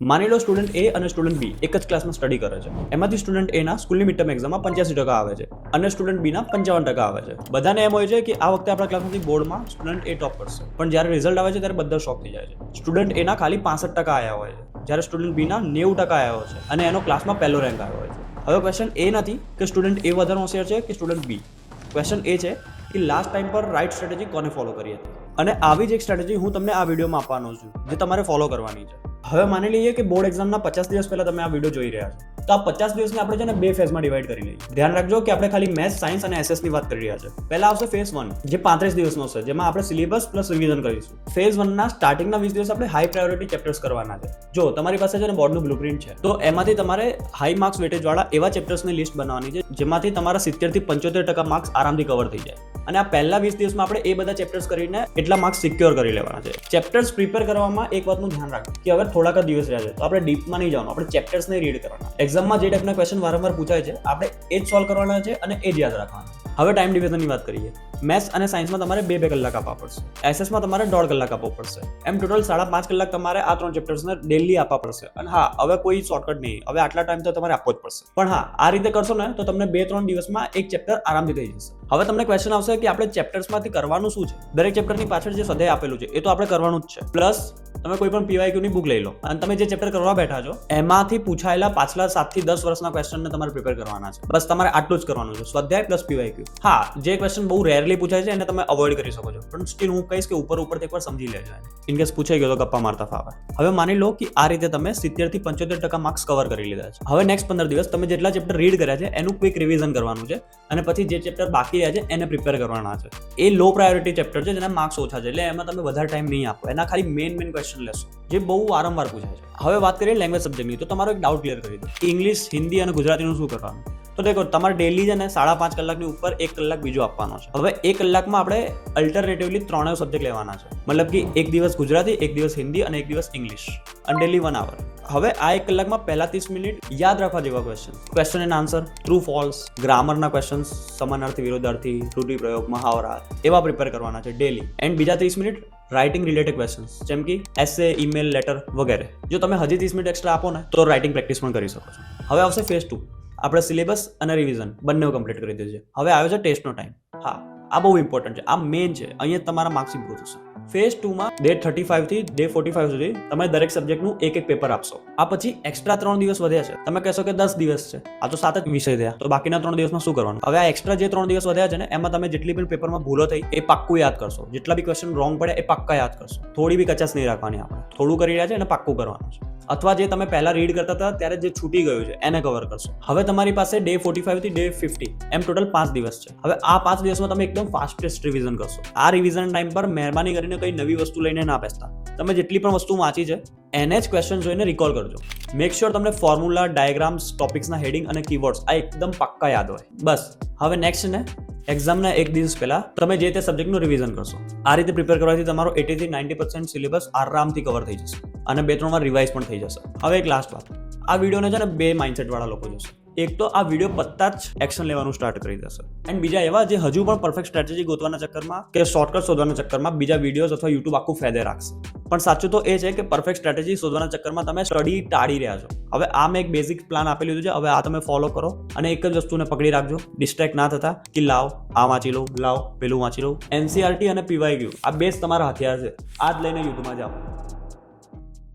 માની લો સ્ટુડન્ટ એ અને સ્ટુડન્ટ બી એક જ ક્લાસમાં સ્ટડી કરે છે. એમાંથી સ્ટુડન્ટ એના સ્કૂલની મિડ એક્ઝામમાં પંચ્યાસી ટકા આવે છે અને સ્ટુડન્ટ બીના પંચાવન ટકા આવે છે. બધાને એમ હોય છે કે આ વખતે આપણા ક્લાસમાંથી બોર્ડમાં સ્ટુડન્ટ એ ટોપ કરશે. પણ જ્યારે રિઝલ્ટ આવે છે ત્યારે બધા શોક થઈ જાય છે. સ્ટુડન્ટ એના ખાલી પાસઠ ટકા આવ્યા હોય છે. જ્યારે સ્ટુડન્ટ બીના નેવું ટકા આવ્યા હોય છે અને એનો ક્લાસમાં પહેલો રેન્ક આવ્યો હોય છે. હવે ક્વેશ્ચન એ નથી કે સ્ટુડન્ટ એ વધારે હોશિયાર છે કે સ્ટુડન્ટ બી ક્વેશ્ચન એ છે કે લાસ્ટ ટાઈમ પર રાઈટ સ્ટ્રેટેજી કોને ફોલો કરી હતી? અને આવી જ એક સ્ટ્રેટેજી હું તમને આ વિડીયોમાં આપવાનો છું, જે તમારે ફોલો કરવાની છે. હવે માની લઈએ કે બોર્ડ એક્ઝામના પચાસ દિવસ પહેલાં તમે આ વીડિયો જોઈ રહ્યા છો. તો આ પચાસ દિવસને આપણે છે ને બે ફેઝમાં ડિવાઈડ કરી લઈએ ધ્યાન રાખજો કે આપણે ખાલી મેથ્સ સાયન્સ અને એસએસની વાત કરી રહ્યા છે. પહેલા આવશે ફેઝ વન જે પાંત્રીસ દિવસનો છે, જેમાં આપણે સિલેબસ પ્લસ રિવિઝન કરીશું. ફેઝ વનના સ્ટાર્ટિંગના વીસ દિવસ આપણે હાઈ પ્રાયોરિટી ચેપ્ટર્સ કરવાના છે. જો તમારી પાસે છે ને બોર્ડનું બ્લુપ્રિન્ટ છે, તો એમાંથી તમારે હાઈ માર્ક્સ વેટેજ વાળા એવા ચેપ્ટર્સની લિસ્ટ બનાવવાની છે, જેમાંથી તમારા સિત્તેરથી પંચોતેર ટકા માર્ક્સ આરામથી કવર થઈ જાય. અને આ પહેલા વીસ દિવસમાં આપણે એ બધા ચેપ્ટર્સ કરીને એટલા માર્ક્સ સિક્યોર કરી લેવાના છે. ચેપ્ટર્સ પ્રિપેર કરવામાં એક વાતનું ધ્યાન રાખવું કે હવે થોડાક દિવસ રહ્યા છે, તો આપણે ડીપમાં નહીં જવાનું, આપણે ચેપ્ટર્સને રીડ કરવાના. એક્ઝામમાં જે ટાઈપના ક્વેશ્ચન વારંવાર પૂછાય છે, આપણે એ જ સોલ્વ કરવાના છે અને એ જ યાદ રાખવાના હવે ટાઈમ ડિવિઝનની વાત કરીએ. મેથ્સ અને સાયન્સમાં તમારે બે બે કલાક આપવા પડશે. એસએસમાં તમારે દોઢ કલાક આપવો પડશે. એમ ટોટલ સાડા પાંચ કલાક તમારે આ ત્રણ ચેપ્ટર્સને ડેલી આપવા પડશે. અને હા, હવે કોઈ શોર્ટકટ નહીં. હવે આટલા ટાઈમ તો તમારે આપવો જ પડશે. પણ હા, આ રીતે કરશો ને, તો તમને બે ત્રણ દિવસમાં એક ચેપ્ટર આરામથી થઈ જશે. હવે તમને ક્વેશ્ચન આવશે કે આપણે ચેપ્ટર્સમાંથી કરવાનું શું છે? દરેક ચેપ્ટરની પાછળ જે સદાય આપેલું છે, એ તો આપણે કરવાનું જ છે. પ્લસ તમે કોઈ પણ પીવાયક્યુની બુક લઈ લો. અને તમે જે ચેપ્ટર કરવા બેઠા છો, એમાંથી પૂછાયેલા પાછલા સાતથી દસ વર્ષના ક્વેશ્ચનને તમારે પ્રિપેર કરવાના છે. બસ તમારે આટલું જ કરવાનું છે. સ્વાધ્યાય પ્લસ પીવાયક્યુ હા, જે ક્વેશ્ચન બહુ રેરલી પૂછાય છે, એને તમે અવોઇડ કરી શકો છો. પણ સ્ટીલ હું કહીશ કે ઉપર ઉપર એકવાર સમજી લેજો ઇન કેસ પૂછાઈ ગયો તો ગપ્પા મારતા ફાવે. હવે માની લો કે આ રીતે તમે સિત્તેરથી પંચોતેર ટકા માર્ક્સ કવર કરી લીધા છે. હવે નેક્સ્ટ પંદર દિવસ તમે જેટલા ચેપ્ટર રીડ કર્યા છે, એનું ક્વિક રિવિઝન કરવાનું છે. અને પછી જે ચેપ્ટર બાકી રહ્યા છે, એને પ્રિપેર કરવાના છે. એ લો પ્રાયોરિટી ચેપ્ટર છે, જેના માર્ક્સ ઓછા છે. એટલે એમાં તમે વધારે ટાઈમ નહીં આપો. એના ખાલી મેઇન મેઇન ક્વેશ્ચન લેશો, જે બહુ વારંવાર પૂછાય છે. હવે વાત કરીએ લેંગ્વેજ સબ્જેક્ટની તો તમારો એક ડાઉટ ક્લિયર કરી દો. ઇંગ્લિશ હિન્દી અને ગુજરાતીનું શું કરવાનું? તો દેખો, તમારે ડેલી છે ને સાડા પાંચ કલાકની ઉપર એક કલાક બીજો આપવાનો છે. હવે એક કલાકમાં આપણે અલ્ટરનેટિવલી ત્રણેય સબ્જેક્ટ લેવાના છે. મતલબ કે એક દિવસ ગુજરાતી, એક દિવસ હિન્દી અને એક દિવસ ઇંગ્લિશ અને ડેલી વન આવર હવે આ એક કલાકમાં પહેલા ત્રીસ મિનિટ યાદ રાખવા જેવા question question and answer true false ગ્રામરના question સમાનાર્થી, વિરોધાર્થી, ત્રુટિ પ્રયોગ, મહાવરા, એવા પ્રિપેર કરવાના છે ડેલી એન્ડ બીજા ત્રીસ મિનિટ રાઇટિંગ રિલેટેડ ક્વેશ્ચન્સ જેમ કે એસે ઈમેલ લેટર વગેરે. જો તમે હજી ત્રીસ મિનિટ એક્સ્ટ્રા આપો ને, તો રાઇટિંગ પ્રેક્ટિસ પણ કરી શકો છો. હવે આવશે ફેઝ ટુ આપણે સિલેબસ અને રિવિઝન બંને કમ્પ્લીટ કરી દીધું છે. હવે આવ્યો છે ટેસ્ટનો ટાઈમ હા, આ બહુ ઇમ્પોર્ટન્ટ છે. આ મેઇન છે. અહીંયા તમારા માર્ક્સ ઇમ્પ્રૂવ થશે. ફેઝ ટુમાં ડે થર્ટી ફાઇવથી ડે ફોર્ટી ફાઈવ સુધી તમે દરેક સબ્જેક્ટનું એક એક પેપર આપશો. આ પછી એક્સ્ટ્રા ત્રણ દિવસ વધ્યા છે. તમે કહેશો કે દસ દિવસ છે. આ તો સાત જ વિષય થયા. તો બાકીના ત્રણ દિવસમાં શું કરવાનું? હવે આ એક્સ્ટ્રા જે ત્રણ દિવસ વધ્યા છે ને, એમાં તમે જેટલી પણ પેપરમાં ભૂલો થઈ, એ પાક્કું યાદ કરશો. જેટલા બી ક્વેશ્ચન રોંગ પડે, એ પાક્કા યાદ કરશો. થોડી બી કચાશ નહીં રાખવાની આપણે. થોડું કરી રહ્યા છે અને પાક્કું કરવાનું છે. અથવા જે તમે પહેલા રીડ કરતા હતા, ત્યારે જે છૂટી ગયું છે, એને કવર કરશો. હવે તમારી પાસે ડે ફોર્ટી ફાઈવથી ડે ફિફ્ટી એમ ટોટલ પાંચ દિવસ છે. હવે આ પાંચ દિવસમાં તમે એકદમ ફાસ્ટેસ્ટ રિવિઝન કરશો. આ રિવિઝન ટાઈમ પર મહેરબાની કરીને કઈ નવી વસ્તુ લઈને ના બેસતા. તમે જેટલી પણ વસ્તુ વાંચી છે, એને જ ક્વેશ્ચન જોઈને રિકોલ કરજો. મેક શ્યોર તમને ફોર્મ્યુલા ડાયાગ્રામ્સ ટોપિક્સના હેડિંગ અને કીવર્ડ્સ આ એકદમ પાક્કા યાદ હોય. બસ, હવે નેક્સ્ટ ને એક્ઝામના એક દિવસ પહેલા તમે જે તે સબ્જેક્ટનું રિવિઝન કરશો. આ રીતે પ્રિપેર કરવાથી તમારો એટી થી નાઇન્ટી પર્સન્ટ સિલેબસ આરામથી કવર થઈ જશે. અને બે ત્રણ વાર રિવાઇઝ પણ થઈ જશે. હવે એક લાસ્ટ વાત. આ વિડીયોને છે ને બે માઇન્ડસેટવાળા લોકો જોશે. એક તો આ વીડિયો પત્તા જ એક્શન લેવાનું સ્ટાર્ટ કરી દેશે. એન્ડ બીજા એવા જે હજુ પણ પરફેક્ટ સ્ટ્રેટેજી ગોતવાના ચક્કરમાં કે શોર્ટકટ શોધવાના ચક્કરમાં બીજા વિડીયોઝ અથવા યુટ્યુબ આખું ફેદે રાખશે. પણ સાચું તો એ છે કે પરફેક્ટ સ્ટ્રેટેજી શોધવાના ચક્કરમાં તમે સ્ટડી ટાળી રહ્યા છો. હવે આ મેં એક બેઝિક પ્લાન આપી લીધું છે. હવે આ તમે ફોલો કરો અને એક જ વસ્તુને પકડી રાખજો. ડિસ્ટ્રેક્ટ ના થતા કે લાવ, આ વાંચી લો લાવ, પેલું વાંચી લો એનસીઆરટી અને પીવાય ગયું આ બેઝ તમારા હથિયાર છે. આ જ લઈને યુદ્ધમાં જાઓ.